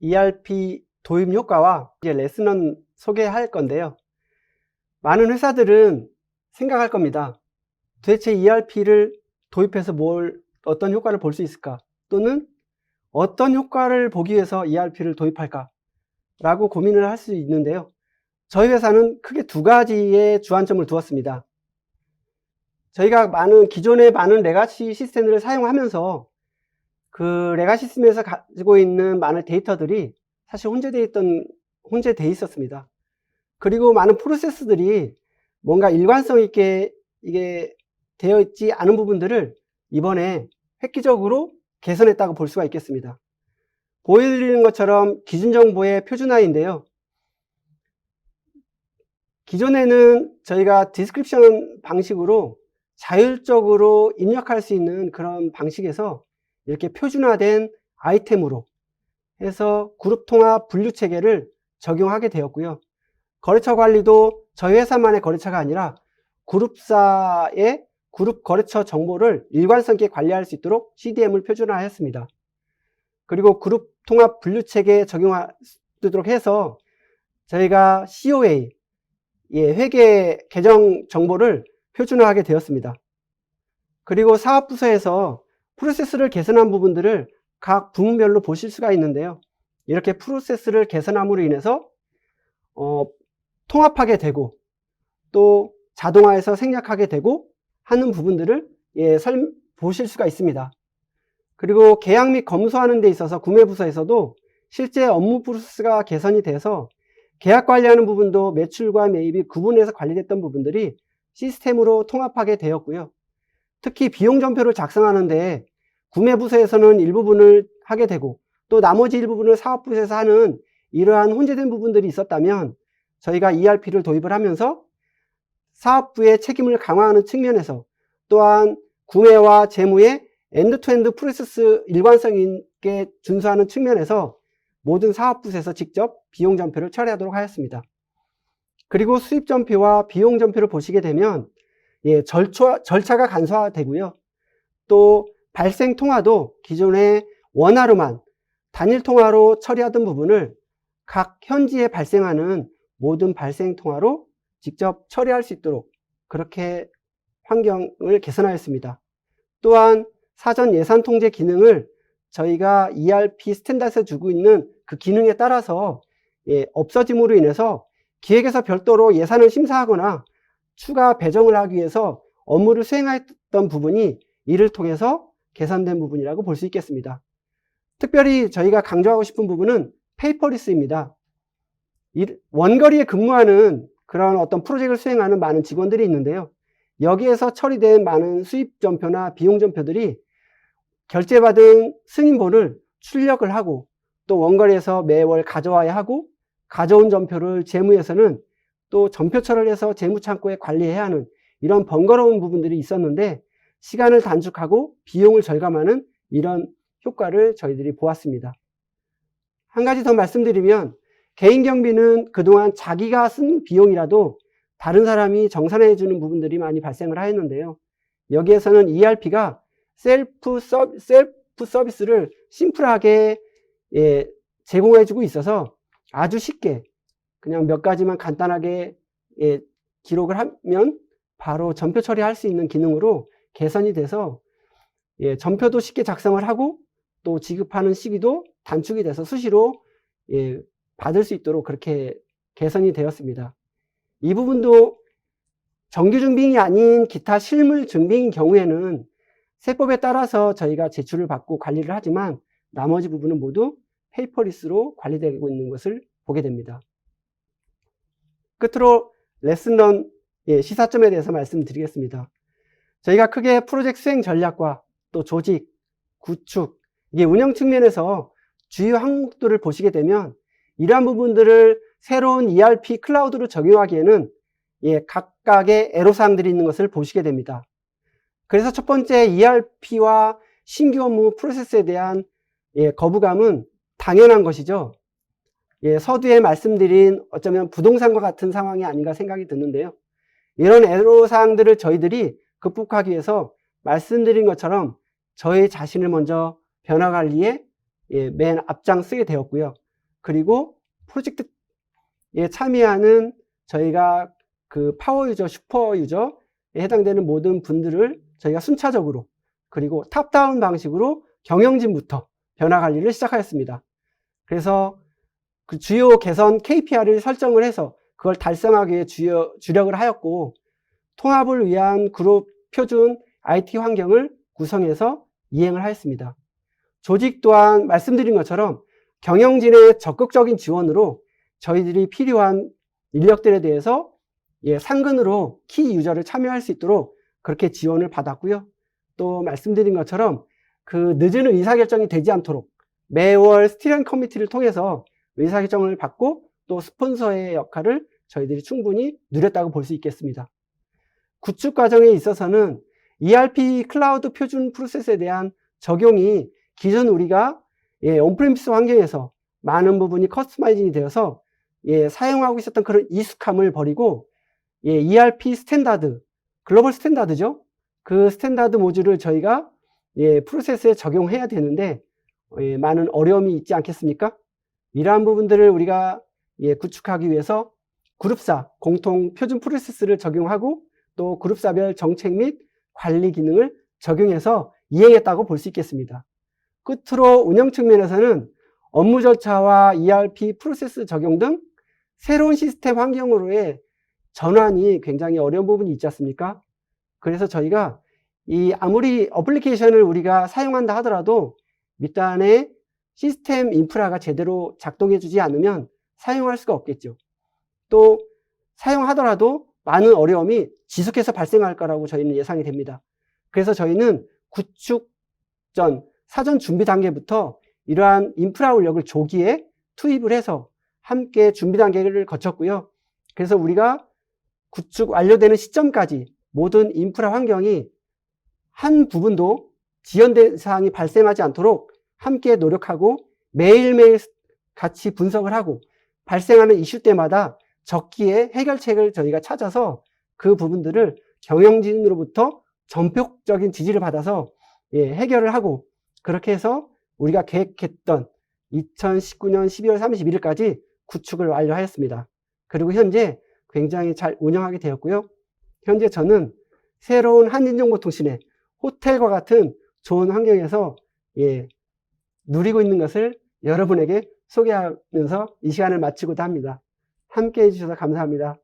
ERP 도입 효과와 이제 레슨은 소개할 건데요. 많은 회사들은 생각할 겁니다. 도대체 ERP를 도입해서 뭘, 어떤 효과를 볼 수 있을까? 또는 어떤 효과를 보기 위해서 ERP를 도입할까? 라고 고민을 할 수 있는데요. 저희 회사는 크게 두 가지의 주안점을 두었습니다. 저희가 많은, 기존의 많은 레가시 시스템을 사용하면서 그 레가시 시스템에서 가지고 있는 많은 데이터들이 사실 혼재되어 있던, 혼재되어 있었습니다. 그리고 많은 프로세스들이 뭔가 일관성 있게 이게 되어 있지 않은 부분들을 이번에 획기적으로 개선했다고 볼 수가 있겠습니다. 보여드리는 것처럼 기준 정보의 표준화인데요. 기존에는 저희가 디스크립션 방식으로 자율적으로 입력할 수 있는 그런 방식에서 이렇게 표준화된 아이템으로 해서 그룹 통합 분류 체계를 적용하게 되었고요. 거래처 관리도 저희 회사만의 거래처가 아니라 그룹사의 그룹 거래처 정보를 일관성 있게 관리할 수 있도록 CDM을 표준화했습니다. 그리고 그룹 통합 분류 체계에 적용하도록 해서 저희가 COA, 예, 회계 계정 정보를 표준화하게 되었습니다. 그리고 사업부서에서 프로세스를 개선한 부분들을 각 부문별로 보실 수가 있는데요. 이렇게 프로세스를 개선함으로 인해서 어, 통합하게 되고 또 자동화해서 생략하게 되고 하는 부분들을 예, 설, 보실 수가 있습니다. 그리고 계약 및 검수하는 데 있어서 구매 부서에서도 실제 업무 프로세스가 개선이 돼서 계약 관리하는 부분도 매출과 매입이 구분해서 관리됐던 부분들이 시스템으로 통합하게 되었고요. 특히 비용 전표를 작성하는데 구매 부서에서는 일부분을 하게 되고 또 나머지 일부분을 사업부에서 하는 이러한 혼재된 부분들이 있었다면 저희가 ERP를 도입을 하면서 사업부의 책임을 강화하는 측면에서 또한 구매와 재무의 엔드투엔드 프로세스 일관성 있게 준수하는 측면에서 모든 사업부에서 직접 비용 전표를 처리하도록 하였습니다. 그리고 수입 전표와 비용 전표를 보시게 되면 예, 절차, 절차가 간소화되고요. 또 발생 통화도 기존에 원화로만 단일 통화로 처리하던 부분을 각 현지에 발생하는 모든 발생 통화로 직접 처리할 수 있도록 그렇게 환경을 개선하였습니다. 또한 사전 예산 통제 기능을 저희가 ERP 스탠다드에서 주고 있는 그 기능에 따라서 예, 없어짐으로 인해서 기획에서 별도로 예산을 심사하거나 추가 배정을 하기 위해서 업무를 수행했던 부분이 이를 통해서 개선된 부분이라고 볼 수 있겠습니다. 특별히 저희가 강조하고 싶은 부분은 페이퍼리스입니다. 원거리에 근무하는 그런 어떤 프로젝트를 수행하는 많은 직원들이 있는데요. 여기에서 처리된 많은 수입 전표나 비용 전표들이 결제받은 승인본을 출력을 하고 또 원거리에서 매월 가져와야 하고 가져온 전표를 재무에서는 또 전표처를 해서 재무창고에 관리해야 하는 이런 번거로운 부분들이 있었는데 시간을 단축하고 비용을 절감하는 이런 효과를 저희들이 보았습니다. 한 가지 더 말씀드리면 개인 경비는 그동안 자기가 쓴 비용이라도 다른 사람이 정산해 주는 부분들이 많이 발생을 하였는데요. 여기에서는 ERP가 셀프, 서비, 셀프 서비스를 심플하게 예, 제공해 주고 있어서 아주 쉽게 그냥 몇 가지만 간단하게 예, 기록을 하면 바로 전표 처리할 수 있는 기능으로 개선이 돼서 예, 전표도 쉽게 작성을 하고 또 지급하는 시기도 단축이 돼서 수시로 예, 받을 수 있도록 그렇게 개선이 되었습니다. 이 부분도 정규 증빙이 아닌 기타 실물 증빙인 경우에는 세법에 따라서 저희가 제출을 받고 관리를 하지만 나머지 부분은 모두 페이퍼리스로 관리되고 있는 것을 보게 됩니다. 끝으로 레슨런 예, 시사점에 대해서 말씀드리겠습니다. 저희가 크게 프로젝트 수행 전략과 또 조직, 구축, 이게 운영 측면에서 주요 항목들을 보시게 되면 이러한 부분들을 새로운 ERP 클라우드로 적용하기에는 예, 각각의 애로사항들이 있는 것을 보시게 됩니다. 그래서 첫 번째 ERP와 신규 업무 프로세스에 대한 예, 거부감은 당연한 것이죠. 예, 서두에 말씀드린 어쩌면 부동산과 같은 상황이 아닌가 생각이 드는데요. 이런 애로사항들을 저희들이 극복하기 위해서 말씀드린 것처럼 저희 자신을 먼저 변화 관리에 예, 맨 앞장 쓰게 되었고요. 그리고 프로젝트에 참여하는 저희가 그 파워 유저, 슈퍼 유저에 해당되는 모든 분들을 저희가 순차적으로 그리고 탑다운 방식으로 경영진부터 변화 관리를 시작하였습니다. 그래서 그 주요 개선 KPI를 설정을 해서 그걸 달성하기 위해 주요, 주력을 하였고 통합을 위한 그룹 표준 IT 환경을 구성해서 이행을 하였습니다. 조직 또한 말씀드린 것처럼 경영진의 적극적인 지원으로 저희들이 필요한 인력들에 대해서 예, 상근으로 키 유저를 참여할 수 있도록 그렇게 지원을 받았고요. 또 말씀드린 것처럼 그 늦은 의사결정이 되지 않도록 매월 스티링 커미티를 통해서 의사결정을 받고 또 스폰서의 역할을 저희들이 충분히 누렸다고 볼 수 있겠습니다. 구축 과정에 있어서는 ERP 클라우드 표준 프로세스에 대한 적용이 기존 우리가 예, 온프레미스 환경에서 많은 부분이 커스터마이징이 되어서 예, 사용하고 있었던 그런 익숙함을 버리고 예, ERP 스탠다드, 글로벌 스탠다드죠. 그 스탠다드 모듈을 저희가 예, 프로세스에 적용해야 되는데 예, 많은 어려움이 있지 않겠습니까? 이러한 부분들을 우리가 예, 구축하기 위해서 그룹사 공통 표준 프로세스를 적용하고 또 그룹사별 정책 및 관리 기능을 적용해서 이행했다고 볼 수 있겠습니다. 끝으로 운영 측면에서는 업무 절차와 ERP 프로세스 적용 등 새로운 시스템 환경으로의 전환이 굉장히 어려운 부분이 있지 않습니까? 그래서 저희가 이 아무리 어플리케이션을 우리가 사용한다 하더라도 밑단에 시스템 인프라가 제대로 작동해 주지 않으면 사용할 수가 없겠죠. 또 사용하더라도 많은 어려움이 지속해서 발생할 거라고 저희는 예상이 됩니다. 그래서 저희는 구축 전 사전 준비 단계부터 이러한 인프라 인력을 조기에 투입을 해서 함께 준비 단계를 거쳤고요. 그래서 우리가 구축 완료되는 시점까지 모든 인프라 환경이 한 부분도 지연된 사항이 발생하지 않도록 함께 노력하고 매일매일 같이 분석을 하고 발생하는 이슈 때마다 적기에 해결책을 저희가 찾아서 그 부분들을 경영진으로부터 전폭적인 지지를 받아서 예, 해결을 하고 그렇게 해서 우리가 계획했던 2019년 12월 31일까지 구축을 완료하였습니다. 그리고 현재 굉장히 잘 운영하게 되었고요. 현재 저는 새로운 한진정보통신의 호텔과 같은 좋은 환경에서 예, 누리고 있는 것을 여러분에게 소개하면서 이 시간을 마치고자 합니다. 함께 해주셔서 감사합니다.